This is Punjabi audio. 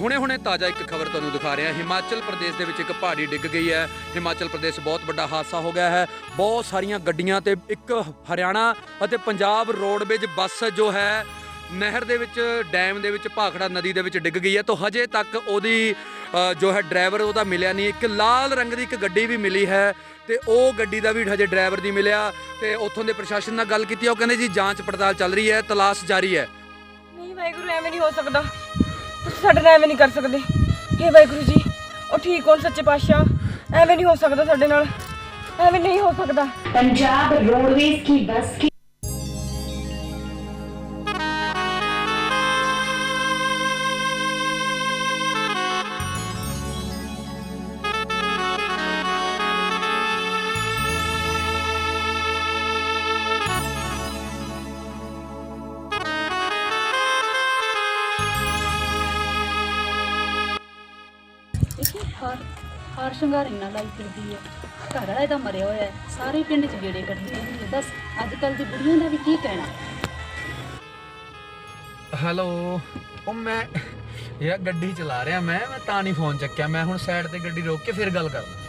ਹੁਣੇ-ਹੁਣੇ ਤਾਜ਼ਾ ਇੱਕ ਖਬਰ ਤੁਹਾਨੂੰ ਦਿਖਾ ਰਿਹਾ। ਹਿਮਾਚਲ ਪ੍ਰਦੇਸ਼ ਦੇ ਵਿੱਚ ਇੱਕ ਪਹਾੜੀ ਡਿੱਗ ਗਈ ਹੈ। ਹਿਮਾਚਲ ਪ੍ਰਦੇਸ਼ ਬਹੁਤ ਵੱਡਾ ਹਾਦਸਾ ਹੋ ਗਿਆ ਹੈ। ਬਹੁਤ ਸਾਰੀਆਂ ਗੱਡੀਆਂ ਤੇ ਇੱਕ ਹਰਿਆਣਾ ਅਤੇ ਪੰਜਾਬ ਰੋਡਵੇਜ ਬੱਸ ਜੋ ਹੈ, ਨਹਿਰ ਦੇ ਵਿੱਚ, ਡੈਮ ਦੇ ਵਿੱਚ, ਭਾਖੜਾ ਨਦੀ ਦੇ ਵਿੱਚ ਡਿੱਗ ਗਈ ਹੈ। ਤਾਂ ਹਜੇ ਤੱਕ ਉਹਦੀ ਜੋ ਹੈ ਡਰਾਈਵਰ ਉਹਦਾ ਮਿਲਿਆ ਨਹੀਂ। ਇੱਕ ਲਾਲ ਰੰਗ ਦੀ ਇੱਕ ਗੱਡੀ ਵੀ ਮਿਲੀ ਹੈ ਤੇ ਉਹ ਗੱਡੀ ਦਾ ਵੀ ਹਜੇ ਡਰਾਈਵਰ ਦੀ ਮਿਲਿਆ ਤੇ ਉੱਥੋਂ ਦੇ ਪ੍ਰਸ਼ਾਸਨ ਨਾਲ ਗੱਲ ਕੀਤੀ। ਉਹ ਕਹਿੰਦੇ ਜੀ, ਜਾਂਚ ਪੜਤਾਲ ਚੱਲ ਰਹੀ ਹੈ, ਤਲਾਸ਼ ਜਾਰੀ ਹੈ। ਨਹੀਂ, ਵਾਹਿਗੁਰੂ, ਐਵੇਂ ਨਹੀਂ ਹੋ ਸਕਦਾ। ਤੁਸੀਂ ਸਾਡੇ ਨਾਲ ਐਵੇਂ ਨਹੀਂ ਕਰ ਸਕਦੇ ਹੇ ਵਾਹਿਗੁਰੂ ਜੀ ਉਹ ਠੀਕ ਹੋਣ ਸੱਚੇ ਪਾਤਸ਼ਾਹ ਐਵੇਂ ਨਹੀਂ ਹੋ ਸਕਦਾ ਸਾਡੇ ਨਾਲ ਐਵੇਂ ਨਹੀਂ ਹੋ ਸਕਦਾ पंजाब रोडवेज की बस की ਹਾਰ ਹਾਰ ਸ਼ਿੰਗਾਰ ਇੰਨਾ ਲਾਈ ਫਿਰਦੀ ਹੈ। ਘਰ ਵਾਲੇ ਦਾ ਮਰਿਆ ਹੋਇਆ ਹੈ। ਸਾਰੇ ਪਿੰਡ 'ਚ ਗੇੜੇ ਕੱਢਦੇ ਰਹਿੰਦੀ ਦੱਸ ਅੱਜ ਕੱਲ ਦੀ ਬੁੜੀਆਂ ਦਾ ਵੀ ਕੀ ਕਹਿਣਾ? ਹੈਲੋ ਉਹ ਮੈਂ ਯਾਰ ਗੱਡੀ ਚਲਾ ਰਿਹਾ ਮੈਂ ਮੈਂ ਤਾਂ ਨਹੀਂ ਫੋਨ ਚੱਕਿਆ। ਮੈਂ ਹੁਣ ਸਾਈਡ ਤੇ ਗੱਡੀ ਰੋਕ ਕੇ ਫਿਰ ਗੱਲ ਕਰਦਾ।